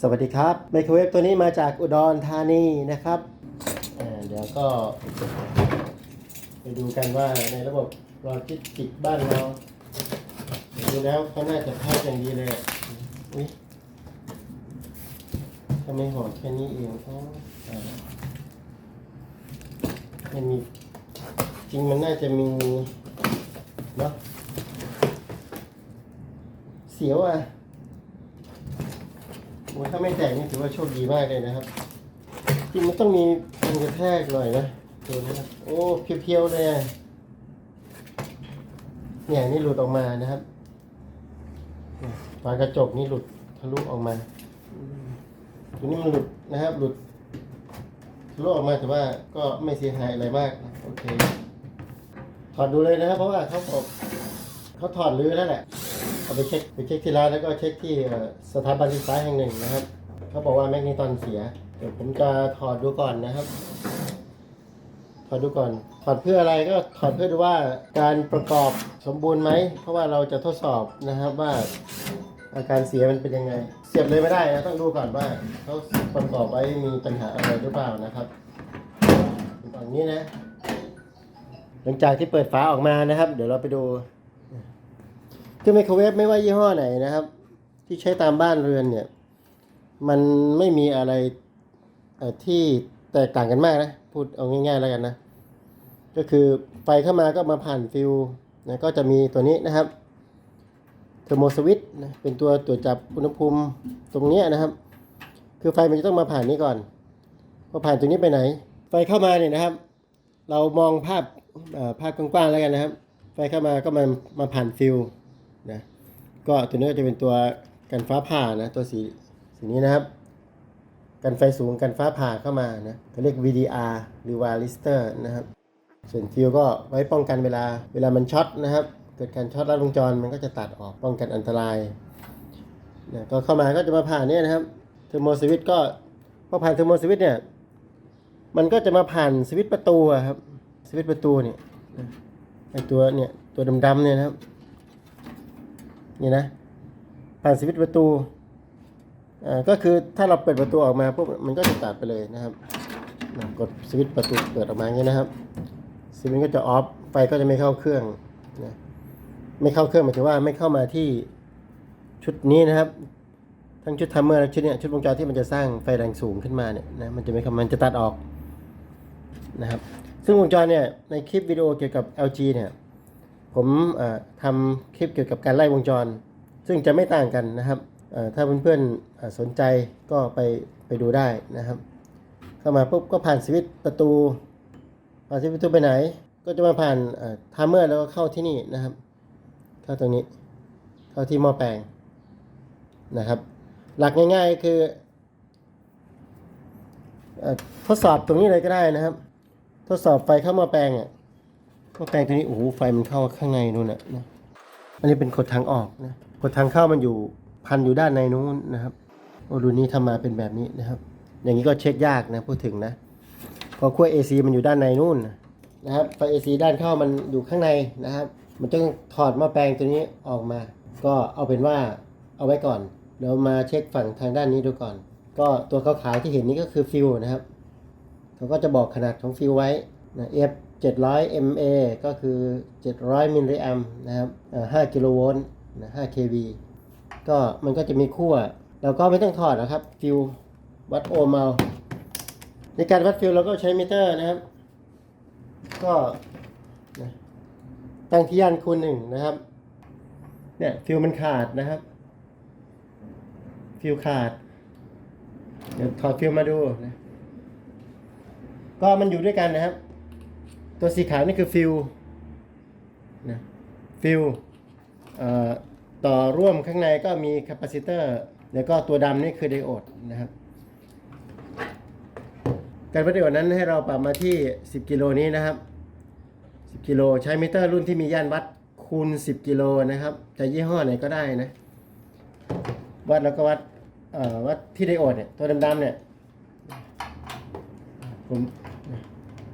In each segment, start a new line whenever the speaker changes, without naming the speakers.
สวัสดีครับไมโครเวฟตัวนี้มาจากอุดรธานีนะครับเดี๋ยวก็ ไปดูกันว่าในระบบลอจิสติกบ้านเราดูแล้วเขาน่าจะแพ็คอย่างดีเลยอุ้ยทำไมห่อแค่นี้เองอมันมีจริงมันน่าจะมีเนาะเสียวอะ ถ้าไม่แตกนี่ถือว่าโชคดีมากเลยนะครับจริงมันต้องมีมันกระแทกหน่อยนะตัวนี้นะโอ้เพียวๆเลยเนี่ยนี่หลุดออกมานะครับฝากระจกนี่หลุดทะลุออกมาตัวนี้มันหลุดนะครับ หลุดทะลุออกมาแต่ว่าก็ไม่เสียหายอะไรมากโอเคถอดดูเลยนะครับ เพราะว่าเขาบอกเขาถอดรื้อแล้วแหละ เอาไปเช็คไปเช็คที่ร้านแล้วก็เช็คที่สถาบันศึกษาแห่งหนึ่งนะครับ เขาบอกว่าแมกนีตอนเสีย เดี๋ยวผมจะถอดดูก่อนนะครับ ถอดดูก่อน ถอดเพื่ออะไรก็ถอดเพื่อดูว่าการประกอบสมบูรณ์ไหม เพราะว่าเราจะทดสอบนะครับว่าอาการเสียมันเป็นยังไง เสียบเลยไม่ได้นะต้องดูก่อนว่าเขาประกอบไว้มีปัญหาอะไรหรือเปล่านะครับตอนนี้นะ หลังจากที่เปิดฝาออกมานะครับ เดี๋ยวเราไปดู คือไมโครเวฟไม่ว่ายี่ห้อไหนนะครับ ที่ใช้ตามบ้านเรือนเนี่ย มันไม่มีอะไรที่แตกต่างกันมากนะ พูดเอาง่าย ๆ แล้วกันนะ ก็คือไฟเข้ามาก็มาผ่านฟิวนะก็จะมีตัวนี้นะครับเทอร์โมสวิตนะเป็นตัวตรวจจับอุณหภูมิตรงนี้นะครับ คือไฟมันจะต้องมาผ่านนี้ก่อนพอผ่านตรงนี้ไปไหน ไฟเข้ามาเนี่ยนะครับ เรามองภาพภาพกว้างๆแล้วกันนะครับ ไฟเข้ามาก็มามาผ่านฟิว นะก็ตัวนี้จะเป็นตัวกันฟ้าผ่านะตัวสีสีนี้นะครับ กันไฟสูงกันฟ้าผ่าเข้ามานะเขาเรียก VDR หรือ Varistor นะครับ ส่วนฟิวก็ไว้ป้องกันเวลาเวลามันช็อตนะครับ เกิดการช็อตลัดวงจรมันก็จะตัดออกป้องกันอันตรายนะก็เข้ามาก็จะมาผ่านเนี่ยนะครับเทอร์โมสวิตก็พอผ่านเทอร์โมสวิตเนี่ยมันก็จะมาผ่านสวิตประตูครับสวิตประตูเนี่ยไอตัวเนี่ยตัวดำๆเนี่ยนะครับ นี่นะผ่านสวิตช์ประตูอ่าก็คือถ้าเราเปิดประตูออกมาปุ๊บมันก็จะตัดไปเลยนะครับกดสวิตช์ประตูเปิดออกมาอย่างนี้นะครับสวิตช์ก็จะออฟไฟก็จะไม่เข้าเครื่องนะไม่เข้าเครื่องหมายถึงว่าไม่เข้ามาที่ชุดนี้นะครับ ทั้งชุดทัมเมอร์และชุดเนี้ยชุดวงจรที่มันจะสร้างไฟแรงสูงขึ้นมาเนี่ยนะมันจะไม่เข้ามันจะตัดออกนะครับ ซึ่งวงจรเนี่ยในคลิปวิดีโอเกี่ยวกับ LG เนี่ย ผมเอ่อทำคลิปเกี่ยวกับการไล่วงจร ซึ่งจะไม่ต่างกันนะครับ ถ้าเพื่อนๆสนใจก็ไปไปดูได้นะครับ เข้ามาปุ๊บก็ผ่านสวิตช์ประตูผ่านสวิตช์ประตูไปไหน ก็จะมาผ่านทามเมอร์แล้วก็เข้าที่นี่นะครับ เข้าตรงนี้ เข้าที่หม้อแปลงนะครับ หลักง่ายๆคืออทดสอบตรงนี้เลยก็ได้นะครับ ทดสอบไฟเข้าหม้อแปลงอะ ก็แปลงตัวนี้โอ้โหไฟมันเข้าข้างในนู่นน่ะนะอันนี้เป็นกดทางออกนะกดทางเข้ามันอยู่พันอยู่ด้านในนู้นนะครับโอ้ดูนี้ทำมาเป็นแบบนี้นะครับ อย่างนี้ก็เช็คยากนะพูดถึงนะเพอขั้ว AC มันอยู่ด้านในนู่นนะครับไฟ AC ด้านเข้ามันอยู่ข้างในนะครับ มันต้องถอดหมาแปลงตัวนี้ออกมา ก็เอาเป็นว่าเอาไว้ก่อนเดี๋ยวมาเช็คฝั่งทางด้านนี้ดูก่อน ก็ตัวขาวๆที่เห็นนี้ก็คือฟิวนะครับเขาก็จะบอกขนาดของฟิวไว้นะ F 700 mA ก็คือ 700 มิลลิแอมนะครับ5กิโลโวลต์นะ5 kV ก็มันก็จะมีขั้วเราก็ไม่ต้องถอดนะครับ ฟิววัดโอห์มเอาในการวัดฟิวเราก็ใช้มิเตอร์นะครับ ก็นะตั้งที่ย่านคูณหนึ่งนะครับ เนี่ยฟิวมันขาดนะครับ ฟิวขาด เดี๋ยวถอดฟิวมาดูนะก็มันอยู่ด้วยกันนะครับ ตัวสีขาวนี่คือฟิลนะฟิลต่อร่วมข้างในก็มีแคปซิเตอร์แล้วก็ตัวดำนี่คือไดโอดนะครับ การวัดไดโอดนั้นให้เราปรับมาที่ 10 กิโลนี้นะครับ 10 กิโลใช้มิเตอร์รุ่นที่มีย่านวัดคูณ 10 กิโลนะครับจะยี่ห้อไหนก็ได้นะวัดแล้วก็วัดวัดที่ไดโอดเนี่ยตัวดำๆเนี่ยผม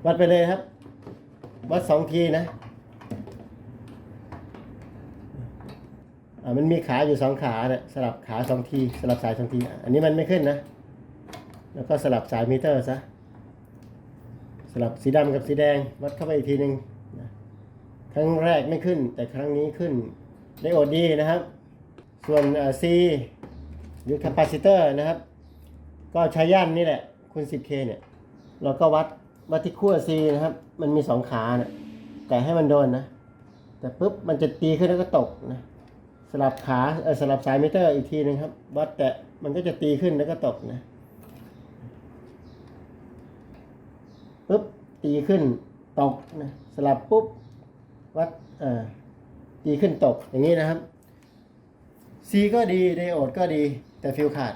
วัดไปเลยครับ วัดสองทีนะอ่ามันมีขาอยู่สองขาเนี่ยสลับขาสองที สลับสายสองที อันนี้มันไม่ขึ้นนะ แล้วก็สลับสายมิเตอร์ซะสลับสีดำกับสีแดง วัดเข้าไปอีกทีหนึ่งครั้งแรกไม่ขึ้น แต่ครั้งนี้ขึ้นได้โอดดีนะครับ ส่วนอ่า C หรือคาปาซิเตอร์นะครับ ก็ใช้ย่านนี่แหละคูณ 10K เนี่ยเราก็วัดวัดที่ขั้ว C นะครับ มันมีสองขาเนี่ยแต่ให้มันโดนนะ แต่ปุ๊บมันจะตีขึ้นแล้วก็ตกนะ สลับขาเออสลับสายมิเตอร์อีกทีหนึ่งครับวัดแต่มันก็จะตีขึ้นแล้วก็ตกนะปุ๊บตีขึ้นตกนะสลับปุ๊บวัดเอ่อตีขึ้นตกอย่างนี้นะครับ C ก็ดีไดโอดก็ดีแต่ฟิลขาด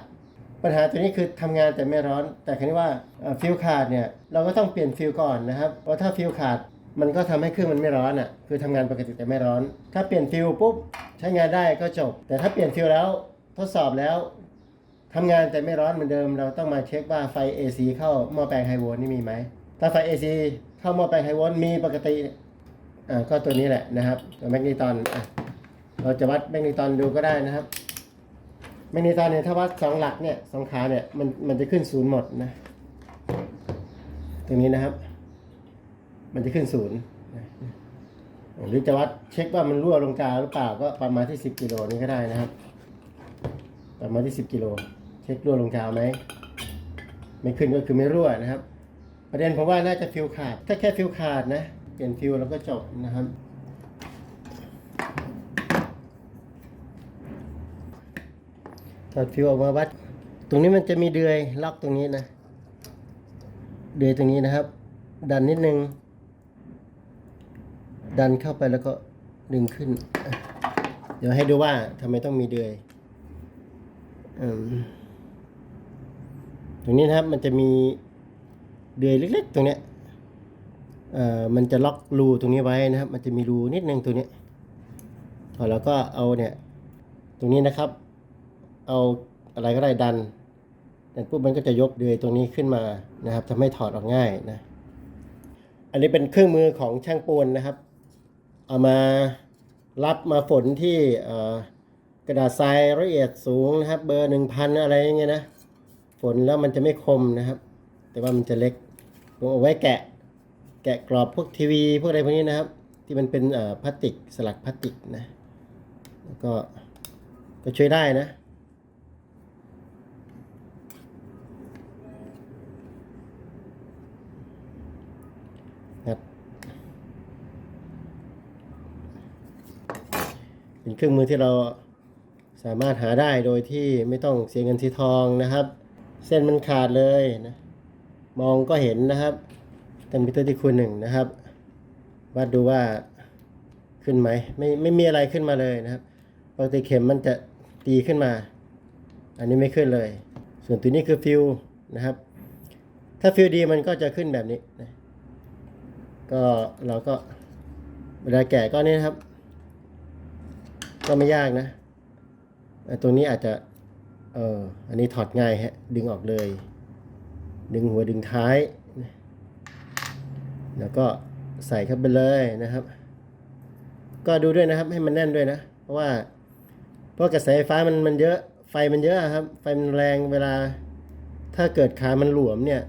ปัญหาตัวนี้คือทำงานแต่ไม่ร้อน แต่คราวนี้ว่าฟิลขาดเนี่ยเราก็ต้องเปลี่ยนฟิลก่อนนะครับเพราะถ้าฟิลขาดมันก็ทำให้เครื่องมันไม่ร้อนอะคือทำงานปกติแต่ไม่ร้อน ถ้าเปลี่ยนฟิลปุ๊บใช้งานได้ก็จบ แต่ถ้าเปลี่ยนฟิลแล้วทดสอบแล้วทำงานแต่ไม่ร้อนเหมือนเดิม เราต้องมาเช็คว่าไฟ AC เข้าหม้อแปลงไฮโวลต์นี่มีไหมถ้าไฟ AC เข้าหม้อแปลงไฮโวลต์มีปกติอ่าก็ตัวนี้แหละนะครับแมกนีตอนอะเราจะวัดแมกนีตอนดูก็ได้นะครับ แมกนีตอนเนี่ยถ้าวัดสองหลักเนี่ยสองขาเนี่ยมันมันจะขึ้นศูนย์หมดนะ ตรงนี้นะครับ มันจะขึ้นศูนย์หรือจะวัดเช็คว่ามันรั่วลงกาวหรือเปล่าก็ประมาณที่สิบกิโลนี้ก็ได้นะครับ ประมาณที่สิบกิโลเช็ครั่วลงกาวไหมไม่ขึ้นก็คือไม่รั่วนะครับ ประเด็นผมว่าน่าจะฟิลขาด ถ้าแค่ฟิลขาดนะเปลี่ยนฟิลแล้วก็จบนะครับ อดฟิวออกมาวัด ตรงนี้มันจะมีเดือยล็อกตรงนี้นะ เดือยตรงนี้นะครับ ดันนิดนึง ดันเข้าไปแล้วก็ดึงขึ้น เดี๋ยวให้ดูว่าทำไมต้องมีเดือยอตรงนี้นะครับมันจะมีเดือยเล็ก ๆ ตรงเนี้ยเอ่อมันจะล็อกรูตรงนี้ไว้นะครับ มันจะมีรูนิดนึงตรงนี้พอแล้วก็เอาเนี่ย ตรงนี้นะครับ เอาอะไรก็ได้ดันดันปุ๊บมันก็จะยกเดือยตรงนี้ขึ้นมานะครับทำให้ถอดออกง่ายนะ อันนี้เป็นเครื่องมือของช่างปูนนะครับ เอามารับมาฝนที่กระดาษทรายละเอียดสูงนะครับ เบอร์หนึ่งพันอะไรอย่างเงี้ยนะ ฝนแล้วมันจะไม่คมนะครับ แต่ว่ามันจะเล็กผมเอาไว้แกะแกะกรอบพวกทีวีพวกอะไรพวกนี้นะครับ ที่มันเป็นพลาสติกสลักพลาสติกนะแล้วก็ก็ช่วยได้นะ เป็นเครื่องมือที่เราสามารถหาได้โดยที่ไม่ต้องเสียเงินเสียทองนะครับ เส้นมันขาดเลยนะมองก็เห็นนะครับเต็มพิเตอร์ที่คูณหนึ่งนะครับวัดดูว่าขึ้นไหมไม่ไม่มีอะไรขึ้นมาเลยนะครับปกติเข็มมันจะตีขึ้นมา อันนี้ไม่ขึ้นเลย ส่วนตัวนี้คือฟิวนะครับ ถ้าฟิวดีมันก็จะขึ้นแบบนี้นะก็เราก็เวลาแกะก็นี่นะครับ ก็ไม่ยากนะตรงนี้อาจจะ เอออันนี้ถอดง่ายฮะ ดึงออกเลย ดึงหัวดึงท้าย แล้วก็ใส่เข้าไปเลยนะครับ ก็ดูด้วยนะครับ ให้มันแน่นด้วยนะ เพราะว่าเพราะกระแสไฟฟ้ามันมันเยอะ ไฟมันเยอะครับ ไฟมันแรงเวลา ถ้าเกิดขามันหลวมเนี่ย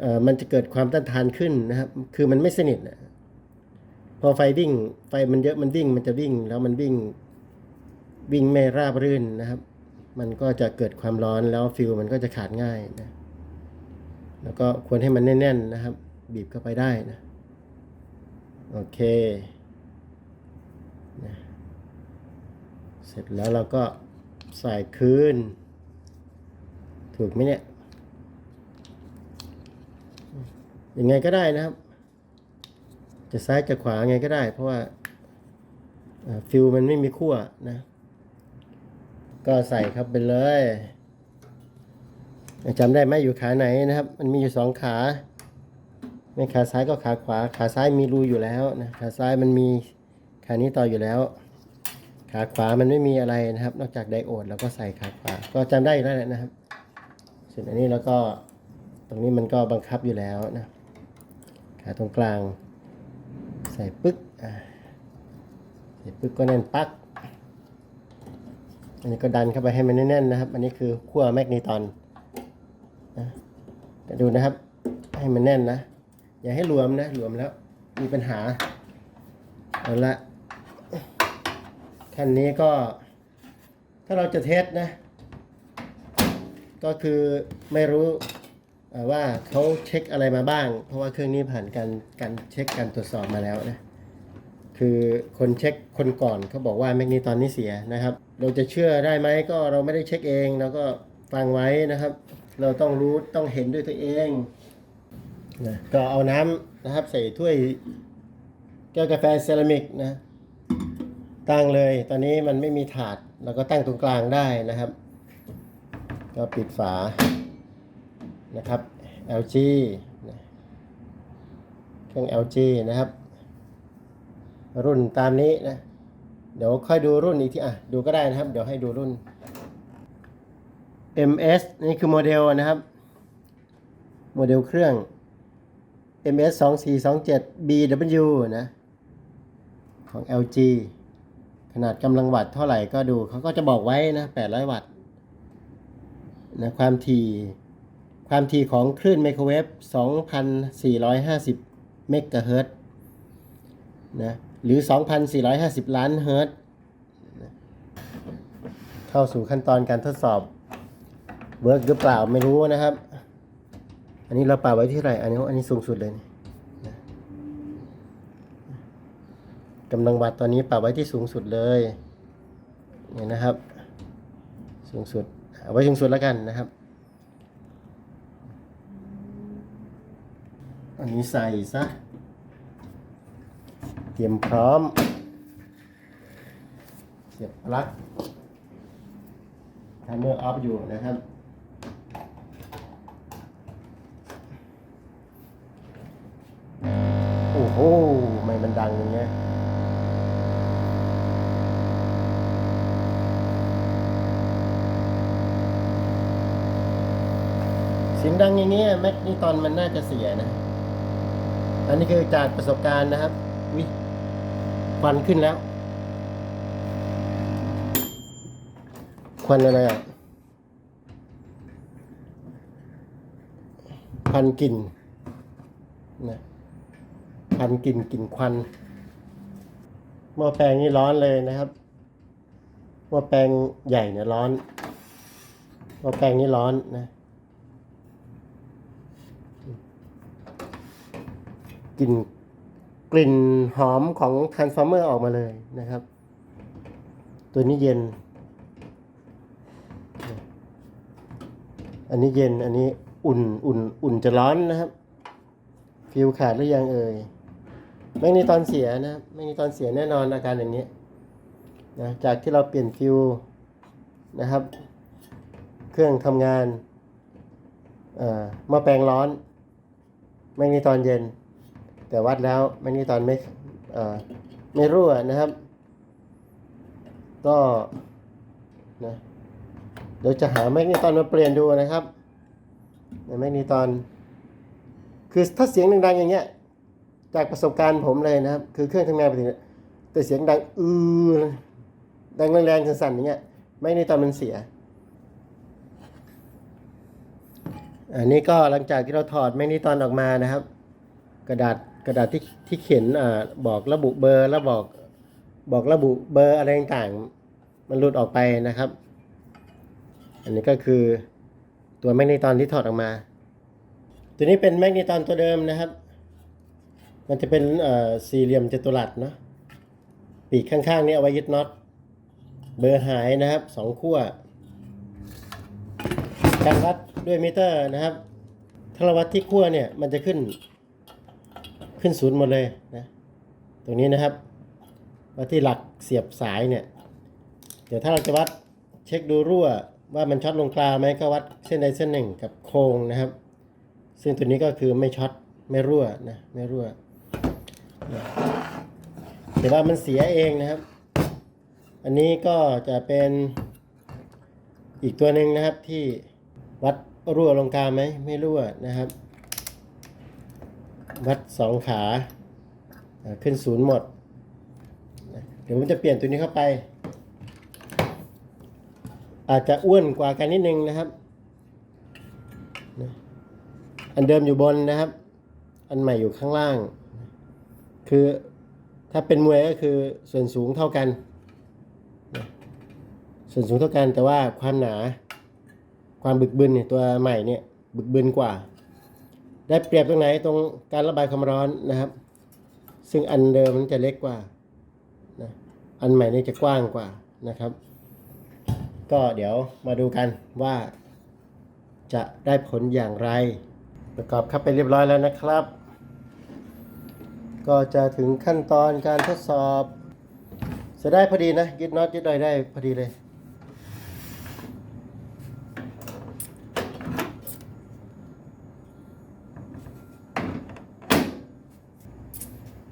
เออมันจะเกิดความต้านทานขึ้นนะครับ คือมันไม่สนิทนะ พอไฟวิ่ง ไฟมันเยอะมันวิ่งมันจะวิ่ง แล้วมันวิ่งวิ่งไม่ราบรื่นนะครับ มันก็จะเกิดความร้อนแล้วฟิวมันก็จะขาดง่ายนะ แล้วก็ควรให้มันแน่น ๆ นะครับ บีบเข้าไปได้นะ โอเคนะเสร็จแล้วเราก็ใส่คืน ถูกไหมเนี่ยยังไงก็ได้นะครับ จะซ้ายจะขวาไงก็ได้ เพราะว่าฟิลมันไม่มีขั้วนะ ก็ใส่ครับไปเลยจำได้ไหมอยู่ขาไหนนะครับ มันมีอยู่สองขาไม่ขาซ้ายก็ขาขวา ขาซ้ายมีรูอยู่แล้วนะขาซ้ายมันมีขานี้ต่ออยู่แล้ว ขาขวามันไม่มีอะไรนะครับ นอกจากไดโอดแล้วก็ใส่ขาขวา ก็จำได้แล้วแหละนะครับ ส่วนอันนี้แล้วก็ตรงนี้มันก็บังคับอยู่แล้วนะขาตรงกลาง ส่ปึ๊กใส่ปึ๊กก็แน่นปัก อันนี้ก็ดันเข้าไปให้มันแน่นๆนะครับ อันนี้คือขั้วแมกนีตอนนะดูนะครับ ให้มันแน่นนะ อย่าให้รวมนะรวมแล้ว มีปัญหาเอาละขั้นนี้ก็ถ้าเราจะเทสนะ ก็คือไม่รู้ ว่าเขาเช็คอะไรมาบ้าง เพราะว่าเครื่องนี้ผ่านการการเช็คการตรวจสอบมาแล้วนะคือคนเช็คคนก่อนเขาบอกว่าแมกนีตอนนี้เสียนะครับ เราจะเชื่อได้ไหมก็เราไม่ได้เช็คเองเราก็ฟังไว้นะครับ เราต้องรู้ต้องเห็นด้วยตัวเองนะก็เอาน้ำนะครับใส่ถ้วยแก้วกาแฟเซรามิกนะตั้งเลยตอนนี้มันไม่มีถาดเราก็ตั้งตรงกลางได้นะครับ ก็ปิดฝา นะครับ LG เครื่อง LG นะครับ รุ่นตามนี้นะ เดี๋ยวค่อยดูรุ่นอีกทีอะดูก็ได้นะครับ เดี๋ยวให้ดูรุ่น MS นี่คือโมเดลนะครับ โมเดลเครื่อง MS 2427 BW นะ ของ LG ขนาดกำลังวัตต์เท่าไหร่ก็ดูเขาก็จะบอกไว้นะ 800 วัตต์นะความถี่ ความถี่ของคลื่นไมโครเวฟ 2,450 เมกะเฮิรตซ์นะ หรือ 2,450 ล้านเฮิรตซ์เข้าสู่ขั้นตอนการทดสอบเวิร์กหรือเปล่าไม่รู้นะครับ อันนี้เราปรับไว้ที่ไหนอันนี้อันนี้สูงสุดเลยนะกำลังวัดตอนนี้ปรับไว้ที่สูงสุดเลยเนี่ยนะครับ สูงสุดเอาไว้สูงสุดแล้วกันนะครับ อันนี้ใส่ซะ เตรียมพร้อม เสียบปลั๊กทันเมอร์ออฟอยู่นะครับ โอ้โหไม่มันดังอย่างเงี้ยเสียงดังอย่างเงี้ยแม็กนี่ตอนมันน่าจะเสียนะ อันนี้คือจากประสบการณ์นะครับวิควันขึ้นแล้ว ควันอะไรอะควันกลิ่นนะควันกลิ่นกลิ่นควันหม้อแปลงนี่ร้อนเลยนะครับหม้อแปลงใหญ่เนี่ยร้อนหม้อแปลงนี่ร้อนนะ กลิ่นกลิ่นหอมของ Transformer อร์ออกมาเลยนะครับ ตัวนี้เย็น อันนี้เย็น อันนี้อุ่นอุ่นอุ่นจะร้อนนะครับฟิวขาดหรือยังเอ่ยไม่มีตอนเสียนะไม่มีตอนเสียแน่นอนอาการอย่างนี้นะจากที่เราเปลี่ยนฟิวนะครับ เครื่องทำงานเอ่อม้อแปลงร้อนไม่มีตอนเย็น แต่วัดแล้วไม่มีตอนไม่ไม่รั่วนะครับ ก็นะเดี๋ยวจะหาแมกนีตอนมาเปลี่ยนดูนะครับในแมกนีตอน คือถ้าเสียงดังๆอย่างเงี้ย จากประสบการณ์ผมเลยนะครับ คือเครื่องทำงานปกติแต่เสียงดังอือดังแรงๆสั่นๆอย่างเงี้ยแมกนีตอนมันเสีย อันนี้ก็หลังจากที่เราถอดแมกนีตอนออกมานะครับ กระดาษ กระดาษที่ที่เขียนอ่าบอกระบุเบอร์แล้วบอกบอกระบุเบอร์อะไรต่างๆ มันหลุดออกไปนะครับ อันนี้ก็คือตัวแมกนีตอนที่ถอดออกมา ตัวนี้เป็นแมกนีตอนตัวเดิมนะครับ มันจะเป็นอ่อสี่เหลี่ยมจัตุรัสเนาะปีกข้างๆนี้เอาไว้ยึดน็อตเบอร์หายนะครับสองขั้วการวัดด้วยมิเตอร์นะครับถ้าเราวัดที่ขั้วเนี่ยมันจะขึ้น ขึ้นศูนย์หมดเลยนะตรงนี้นะครับวัดที่หลักเสียบสายเนี่ย เดี๋ยวถ้าเราจะวัดเช็คดูรั่วว่ามันช็อตลงกลางไหมก็วัดเส้นใดเส้นหนึ่งกับโครงนะครับ ซึ่งตัวนี้ก็คือไม่ช็อตไม่รั่วนะไม่รั่วแต่ว่ามันเสียเองนะครับ อันนี้ก็จะเป็นอีกตัวหนึ่งนะครับที่วัดรั่วลงกลางไหมไม่รั่วนะครับ วัดสองขาขึ้นศูนย์หมด เดี๋ยวผมจะเปลี่ยนตัวนี้เข้าไป อาจจะอ้วนกว่ากันนิดนึงนะครับ อันเดิมอยู่บนนะครับ อันใหม่อยู่ข้างล่าง คือถ้าเป็นมวยก็คือส่วนสูงเท่ากัน ส่วนสูงเท่ากันแต่ว่าความหนา ความบึกบึนเนี่ยตัวใหม่เนี่ยบึกบึนกว่า ได้เปรียบตรงไหนตรงการระบายความร้อนนะครับ ซึ่งอันเดิมมันจะเล็กกว่านะอันใหม่นี่จะกว้างกว่านะครับ ก็เดี๋ยวมาดูกันว่า จะได้ผลอย่างไร ประกอบครับไปเรียบร้อยแล้วนะครับ ก็จะถึงขั้นตอนการทดสอบจะได้พอดีนะยึดน็อตยึดอะไรได้พอดีเลย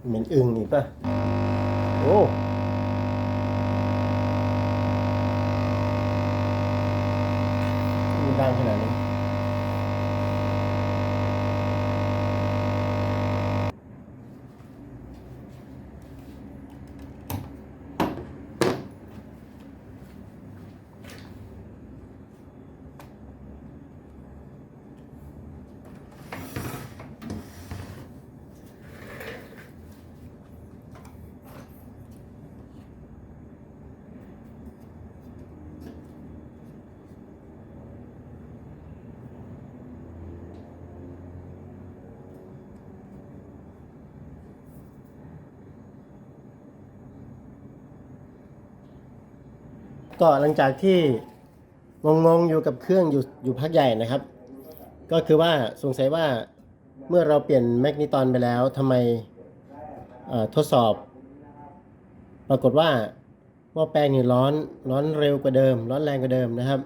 เหมือนอึ่งนี่ป่ะ โอ้ ก็หลังจากที่งงๆอยู่กับเครื่องอยู่อยู่พักใหญ่นะครับ ก็คือว่าสงสัยว่าเมื่อเราเปลี่ยนแมกนิตอนไปแล้วทำไมทดสอบ ปรากฏว่าหม้อแปลงนี่ร้อนร้อนเร็วกว่าเดิม ร้อนแรงกว่าเดิมนะครับ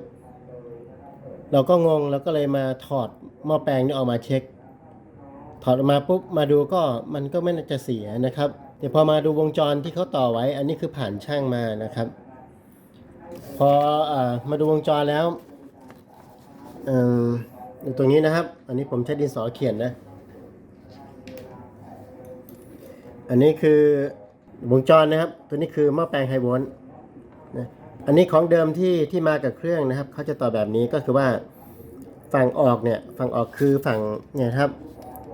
เราก็งงแล้วก็เลยมาถอดหม้อแปลงนี่ออกมาเช็ค ถอดออกมาปุ๊บมาดูก็มันก็ไม่น่าจะเสียนะครับแต่พอมาดูวงจรที่เขาต่อไว้ อันนี้คือผ่านช่างมานะครับ พออมาดูวงจรแล้วดูตรงนี้นะครับ อันนี้ผมใช้ดินสอเขียนนะ อันนี้คือวงจรนะครับ ตัวนี้คือหม้อแปลงไฮโวลต์นะอันนี้ของเดิมที่ที่มากับเครื่องนะครับเขาจะต่อแบบนี้ก็คือว่าฝั่งออกเนี่ยฝั่งออกคือฝั่งเนี่ยครับ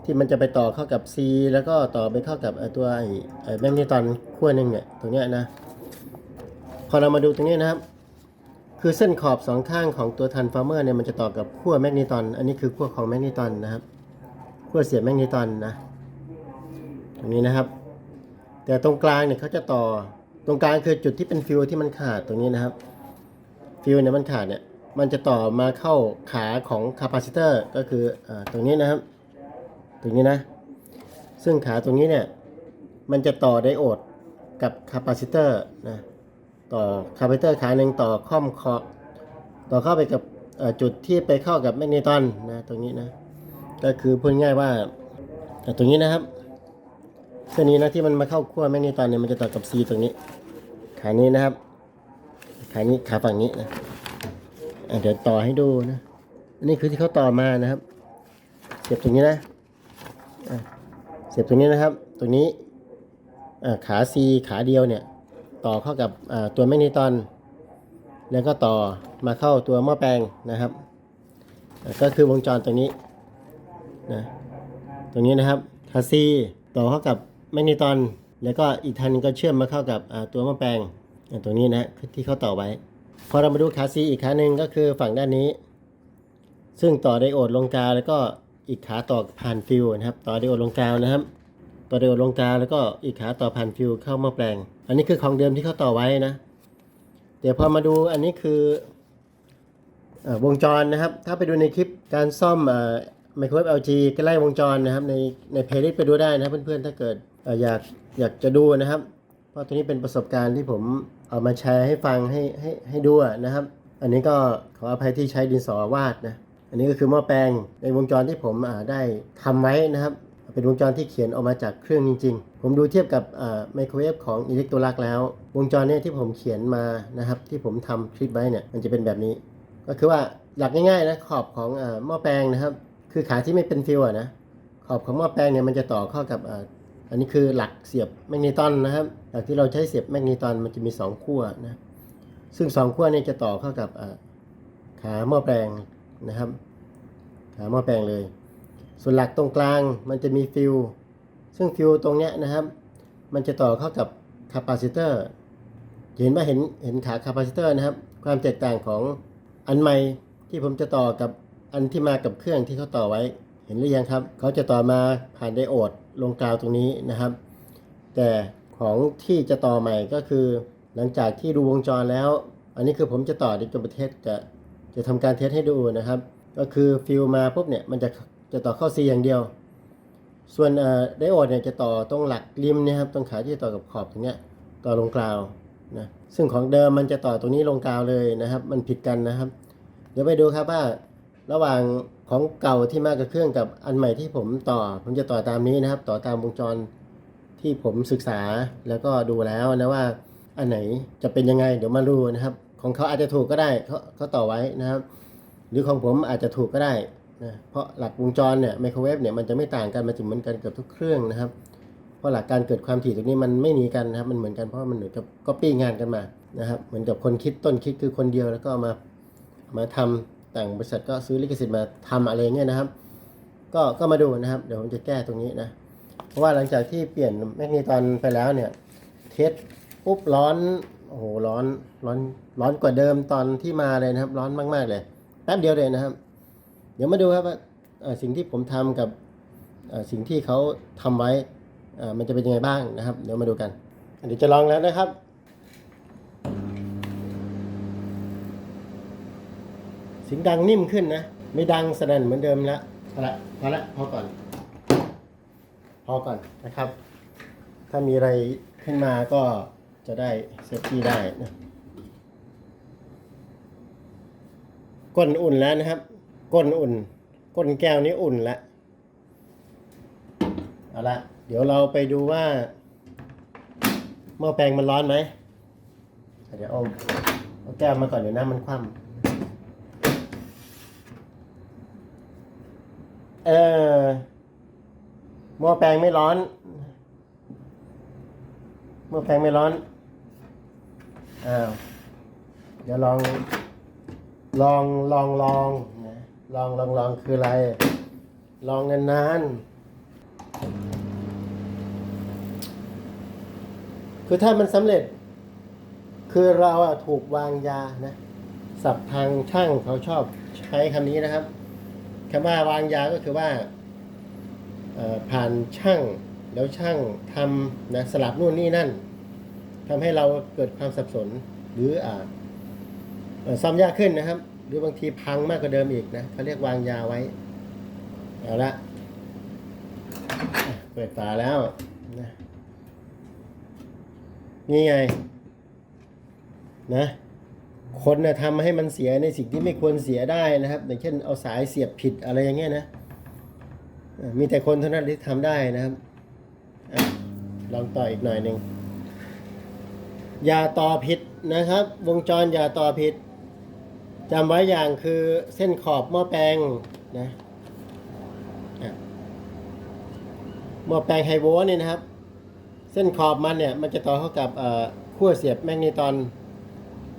ที่มันจะไปต่อเข้ากับ C แล้วก็ต่อไปเข้ากับตัวไอไอ้แมกนีตอนขั้วหนึ่งเนี่ยตรงเนี้ยนะ พอเรามาดูตรงนี้นะครับ คือเส้นขอบสองข้างของตัวทันฟาร์เมอร์เนี่ยมันจะต่อกับขั้วแมกนีตอน อันนี้คือขั้วของแมกนีตอนนะครับขั้วเสียบแมกนีตอนนะตรงนี้นะครับ แต่ตรงกลางเนี่ยเขาจะต่อตรงกลางคือจุดที่เป็นฟิวที่มันขาดตรงนี้นะครับ ฟิวเนี่ยมันขาดเนี่ยมันจะต่อมาเข้าขาของคาปาซิเตอร์ก็คืออตรงนี้นะครับ ตรงนี้นะ ซึ่งขาตรงนี้เนี่ยมันจะต่อไดโอดกับคาปาซิเตอร์นะ ต่อคาปาซิเตอร์ขาหนึ่งต่อค่อมคอต่อเข้าไปกับจุดที่ไปเข้ากับแมกนีตอนนะตรงนี้นะก็คือพูดง่ายว่าตรงนี้นะครับเส้นนี้นะที่มันมาเข้าขั้วแมกนีตอนเนี่ยมันจะต่อกับ C ตรงนี้ ขานี้นะครับ ขานี้ขาฝั่งนี้นะเดี๋ยวต่อให้ดูนะอันนี้คือที่เขาต่อมานะครับ เสียบตรงนี้นะเสียบตรงนี้นะครับ ตรงนี้ขา C ขาเดียวเนี่ย ต่อเข้ากับตัวแมกนีตอน แล้วก็ต่อมาเข้าตัวหม้อแปลงนะครับ ก็คือวงจรตรงนี้นะตรงนี้นะครับคาซีต่อเข้ากับแมกนีตอน แล้วก็อีกทานก็เชื่อมมาเข้ากับตัวหม้อแปลงตรงนี้นะที่เขาต่อไว้พอเรามาดูคาซีอีกขาหนึ่งก็คือฝั่งด้านนี้ ซึ่งต่อไดโอดลงกาแล้วก็อีกขาต่อผ่านฟิวนะครับ ต่อไดโอดลงกาวนะครับ ต่อไดโอดลงกาแล้วก็อีกขาต่อผ่านฟิวเข้าหม้อแปลง อันนี้คือของเดิมที่เขาต่อไว้นะ เดี๋ยวพอมาดูอันนี้คืออวงจรนะครับ ถ้าไปดูในคลิปการซ่อมไมโครเวฟ LG ก็ไล่วงจรนะครับ ในในเพลย์ลิสต์ไปดูได้นะเพื่อนๆ ถ้าเกิดออยากอยากจะดูนะครับ เพราะตัวนี้เป็นประสบการณ์ที่ผมเอามาแชร์ให้ฟังให้ให้ให้ดูนะครับ อันนี้ก็ขออภัยที่ใช้ดินสอวาดนะ อันนี้ก็คือหม้อแปลงในวงจรที่ผมอ่าได้ทำไว้นะครับ เป็นวงจรที่เขียนออกมาจากเครื่องจริง ๆ ผมดูเทียบกับไมโครเวฟของอิเล็กโทรลักแล้ว วงจรเนี่ยที่ผมเขียนมานะครับที่ผมทำคลิปไว้เนี่ยมันจะเป็นแบบนี้ ก็คือว่าหลักง่ายๆนะขอบของหม้อแปลงนะครับ คือขาที่ไม่เป็นฟิวอะนะขอบของหม้อแปลงเนี่ยมันจะต่อเข้ากับอันนี้คือหลักเสียบแมกนีตอนนะครับหลักที่เราใช้เสียบแมกนีตอนมันจะมีสองขั้วนะซึ่งสองขั้วเนี่ยจะต่อเข้ากับขาหม้อแปลงนะครับ ขาหม้อแปลงเลย ส่วนหลักตรงกลางมันจะมีฟิวซึ่งฟิวตรงเนี้ยนะครับ มันจะต่อเข้ากับคาปาซิเตอร์เห็นว่าเห็นเห็นขาคาปาซิเตอร์นะครับ ความแตกต่างของอันใหม่ที่ผมจะต่อกับอันที่มากับเครื่องที่เขาต่อไว้ เห็นหรือยังครับ เขาจะต่อมาผ่านไดโอดลงกาวตรงนี้นะครับ แต่ของที่จะต่อใหม่ก็คือ หลังจากที่ดูวงจรแล้ว อันนี้คือผมจะต่อในตัวประเทศจะจะทำการเทสให้ดูนะครับ ก็คือฟิลมาปุ๊บเนี่ยมันจะ จะต่อเข้า C อย่างเดียว ส่วนไดโอดเนี่ยจะต่อตรงหลักริมนะครับตรงขาที่ต่อกับขอบตรงเนี้ยต่อลงกราวนะซึ่งของเดิมมันจะต่อตรงนี้ลงกราวเลยนะครับ มันผิดกันนะครับ เดี๋ยวไปดูครับว่าระหว่างของเก่าที่มากับเครื่องกับอันใหม่ที่ผมต่อ ผมจะต่อตามนี้นะครับ ต่อตามวงจรที่ผมศึกษาแล้วก็ดูแล้วนะว่าอันไหนจะเป็นยังไงเดี๋ยวมาดูนะครับ ของเขาอาจจะถูกก็ได้เขาเขาต่อไว้นะครับ หรือของผมอาจจะถูกก็ได้ นะเพราะหลักวงจรเนี่ยไมโครเวฟเนี่ยมันจะไม่ต่างกันมันจะเหมือนกันเกือบทุกเครื่องนะครับ เพราะหลักการเกิดความถี่ตรงนี้มันไม่หนีกันนะครับ มันเหมือนกันเพราะมันเหมือนกับก๊อปปี้งานกันมานะครับเหมือนกับคนคิดต้นคิดคือคนเดียวแล้วก็มามาทำแต่างบริษัทก็ซื้อลิขสิทธิ์มาทำอะไรเงี้ยนะครับ ก็ก็มาดูนะครับ เดี๋ยวผมจะแก้ตรงนี้นะเพราะว่าหลังจากที่เปลี่ยนแมกนีตอนไปแล้วเนี่ยเทสปุ๊บร้อนโอ้โหร้อนร้อนร้อนกว่าเดิมตอนที่มาเลยนะครับ ร้อนมาก ๆ เลยแป๊บเดียวเลยนะครับ เดี๋ยวมาดูครับว่าสิ่งที่ผมทำกับสิ่งที่เขาทำไว้มันจะเป็นยังไงบ้างนะครับ เดี๋ยวมาดูกันเดี๋ยวจะลองแล้วนะครับเสียงดังนิ่มขึ้นนะ ไม่ดังสนั่นเหมือนเดิมแล้วพอละพอละพอก่อน พอก่อนนะครับ ถ้ามีอะไรขึ้นมาก็จะได้เซฟตี้ได้นะก้นอุ่นแล้วนะครับ ก้นอุ่น ก้นแก้วนี้อุ่นแล้วเอาละเดี๋ยวเราไปดูว่าหม้อแปลงมันร้อนไหมเดี๋ยวเอาเอาแก้วมาก่อนเดี๋ยวน้ำมันคว่ำเออหม้อแปลงไม่ร้อนหม้อแปลงไม่ร้อนอ้าวเดี๋ยวลองลองลองลองน ลองลองลองคืออะไร ลองนานๆคือถ้ามันสำเร็จ คือเราอะถูกวางยานะศัพท์ทางช่างเขาชอบใช้คำนี้นะครับคำว่าวางยาก็คือว่าผ่านช่างแล้วช่างทำนะสลับนู่นนี่นั่นทำให้เราเกิดความสับสนหรืออ่าเอ่อซ่อมยากขึ้นนะครับ หรือบางทีพังมากกว่าเดิมอีกนะเขาเรียกวางยาไว้ เอาละเปิดฝาแล้วนะนี่ไง นะคนนะทำให้มันเสียในสิ่งที่ไม่ควรเสียได้นะครับ อย่างเช่นเอาสายเสียบผิดอะไรอย่างเงี้ยนะ มีแต่คนเท่านั้นที่ทำได้นะครับอลองต่ออีกหน่อยหนึ่งอย่าต่อผิดนะครับ วงจรอย่าต่อผิด จำไว้อย่างคือเส้นขอบหม้อแปลงนะหม้อแปลงไฮโวลต์เนี่ยนะครับ เส้นขอบมันเนี่ยมันจะต่อเข้ากับขั้วเสียบแมกนีตอน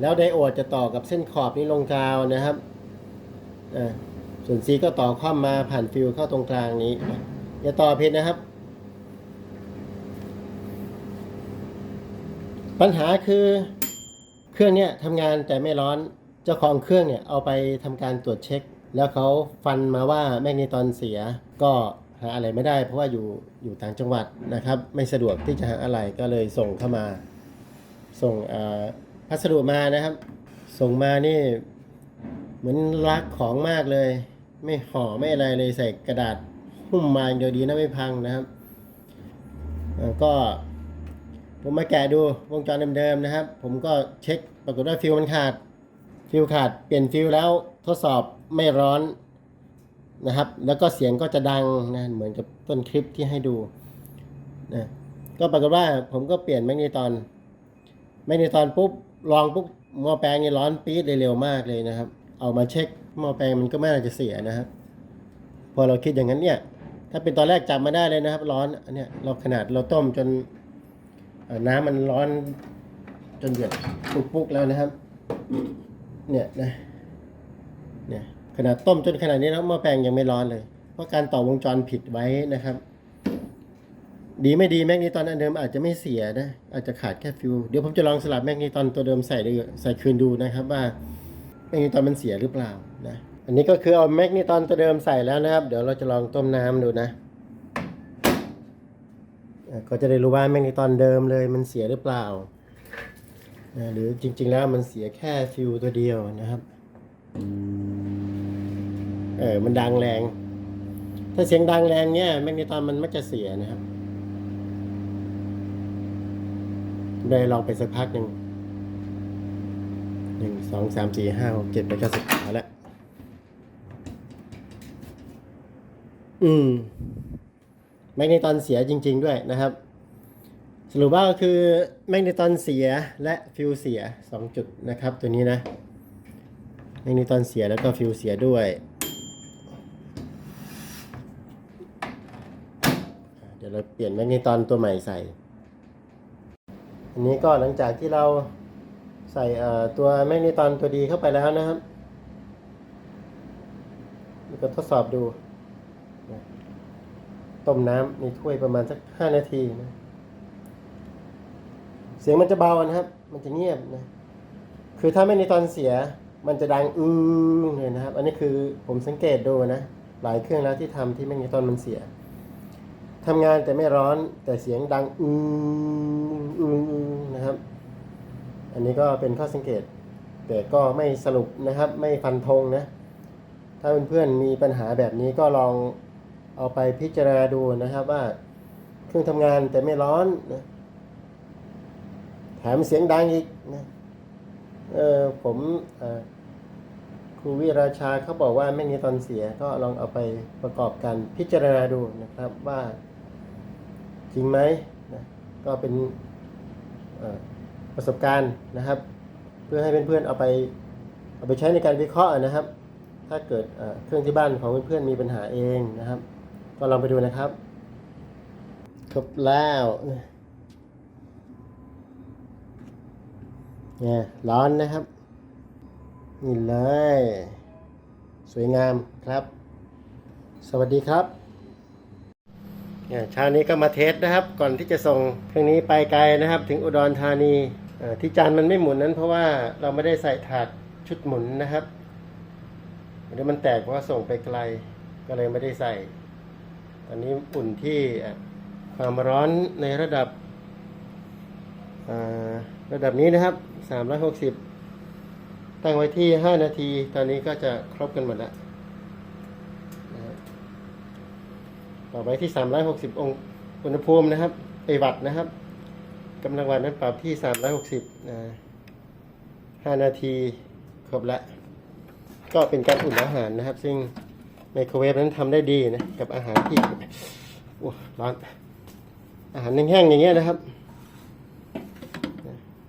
แล้วไดโอดจะต่อกับเส้นขอบนี้ลงกาวนะครับส่วนซีก็ต่อข้อมมาผ่านฟิวเข้าตรงกลางนี้อย่าต่อผิดนะครับ ปัญหาคือเครื่องเนี้ยทำงานแต่ไม่ร้อน จ้าของเครื่องเนี่ยเอาไปทำการตรวจเช็ค แล้วเขาฟันมาว่าแมกนีตอนเสียก็หาอะไรไม่ได้ เพราะว่าอยู่อยู่ต่างจังหวัดนะครับ ไม่สะดวกที่จะหาอะไรก็เลยส่งเข้ามา ส่งพัสดุมานะครับ ส่งมานี่เหมือนรักของมากเลย ไม่ห่อไม่อะไรเลยใส่กระดาษหุ้มมาอย่างเดียวดีนะไม่พังนะครับก็ผมมาแกะดูวงจรเดิมๆนะครับ ผมก็เช็คปรากฏว่าฟิวมันขาด ฟิวขาดเปลี่ยนฟิวแล้วทดสอบไม่ร้อนนะครับ แล้วก็เสียงก็จะดังนะเหมือนกับต้นคลิปที่ให้ดูนะก็ปรากฏว่าผมก็เปลี่ยนแมกนีตอนแมกนีตอนปุ๊บลองปุ๊บหม้อแปลงนี่ร้อนปี๊ดเลยเร็วมากเลยนะครับ เอามาเช็คหม้อแปลงมันก็ไม่น่าจะเสียนะครับ พอเราคิดอย่างนั้นเนี่ย ถ้าเป็นตอนแรกจับมาได้เลยนะครับ ร้อนอันเนี้ยเราขนาดเราต้มจนน้ำมันร้อนจนเดือดปุ๊กๆแล้วนะครับ เนี่ยนะเนี่ยขนาดต้มจนขนาดนี้แล้วหม้อแปลงยังไม่ร้อนเลย เพราะการต่อวงจรผิดไว้นะครับ ดีไม่ดีแมกนีตอนอันเดิมอาจจะไม่เสียนะ อาจจะขาดแค่ฟิวเดี๋ยวผมจะลองสลับแมกนีตอนตัวเดิมใส่ดูใส่คืนดูนะครับ ว่าแมกนีตอนมันเสียหรือเปล่านะอันนี้ก็คือเอาแมกนีตอนตัวเดิมใส่แล้วนะครับ เดี๋ยวเราจะลองต้มน้ำดูนะก็จะได้รู้ว่าแมกนีตอนเดิมเลยมันเสียหรือเปล่า อะหรือจริง ๆ แล้วมันเสียแค่ฟิวตัวเดียวนะครับเออมันดังแรง ถ้าเสียงดังแรงเนี่ยแมกนีตอนมันมักจะเสียนะครับได้ลองไปสักพักหนึ่งหนึ่งสองสามสี่ห้าหกเจ็ดแปดเก้าสิบเอาละอืมแมกนีตอนเสียจริง ๆ ด้วยนะครับ สรุปว่าก็คือแมกนีตอนเสียและฟิวเสียสองจุดนะครับ ตัวนี้นะแมกนีตอนเสียแล้วก็ฟิวเสียด้วย เดี๋ยวเราเปลี่ยนแมกนีตอนตัวใหม่ใส่ อันนี้ก็หลังจากที่เราใส่ตัวแมกนีตอนตัวดีเข้าไปแล้วนะครับก็ทดสอบดู ต้มน้ำในถ้วยประมาณสักห้านาทีนะ เสียงมันจะเบานะครับ มันจะเงียบนะ คือถ้าแมกนีตอนเสีย มันจะดังอื้อเลยนะครับ อันนี้คือผมสังเกตดูนะ หลายเครื่องแล้วที่ทำที่แมกนีตอนมันเสียทำงานแต่ไม่ร้อนแต่เสียงดังอืมอืมอืมนะครับ อันนี้ก็เป็นข้อสังเกต แต่ก็ไม่สรุปนะครับ ไม่ฟันธงนะ ถ้าเพื่อนๆมีปัญหาแบบนี้ก็ลองเอาไปพิจารณาดูนะครับว่า เครื่องทำงานแต่ไม่ร้อนนะ แถมเสียงดังอีกนะเออผมครูวิราชาเขาบอกว่าไม่มีตอนเสียก็ลองเอาไปประกอบกันพิจารณาดูนะครับว่าจริงไหมนะก็เป็นประสบการณ์นะครับ เพื่อให้เพื่อนๆเอาไปเอาไปใช้ในการวิเคราะห์นะครับ ถ้าเกิดเอ่อเครื่องที่บ้านของเพื่อนๆมีปัญหาเองนะครับ ก็ลองไปดูนะครับ ครบแล้ว เนี่ยร้อนนะครับนี่เลย สวยงามครับ สวัสดีครับเนี่ยเช้านี้ก็มาเทสนะครับ ก่อนที่จะส่งเครื่องนี้ไปไกลนะครับ ถึงอุดรธานีที่จานมันไม่หมุนนั้น เพราะว่าเราไม่ได้ใส่ถาดชุดหมุนนะครับเดี๋ยวมันแตกเพราะส่งไปไกลก็เลยไม่ได้ใส่ ตอนนี้อุ่นที่ความร้อนในระดับ ระดับนี้นะครับ 360 ตั้งไว้ที่ 5 นาที ตอนนี้ก็จะครบกันหมดแล้ว ต่อไปที่ 360 องค์อุณหภูมินะครับไอวัตนะครับกำลังวัดนั้นปรับที่ 360นะ5นาทีครบละก็เป็นการอุ่นอาหารนะครับ ซึ่งไมโครเวฟนั้นทำได้ดีนะ กับอาหารที่โอ้ร้อนอาหารแห้งๆอย่างเงี้ยนะครับ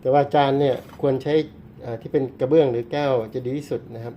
แต่ว่าจานเนี่ยควรใช้ที่เป็นกระเบื้องหรือแก้วจะดีที่สุดนะครับ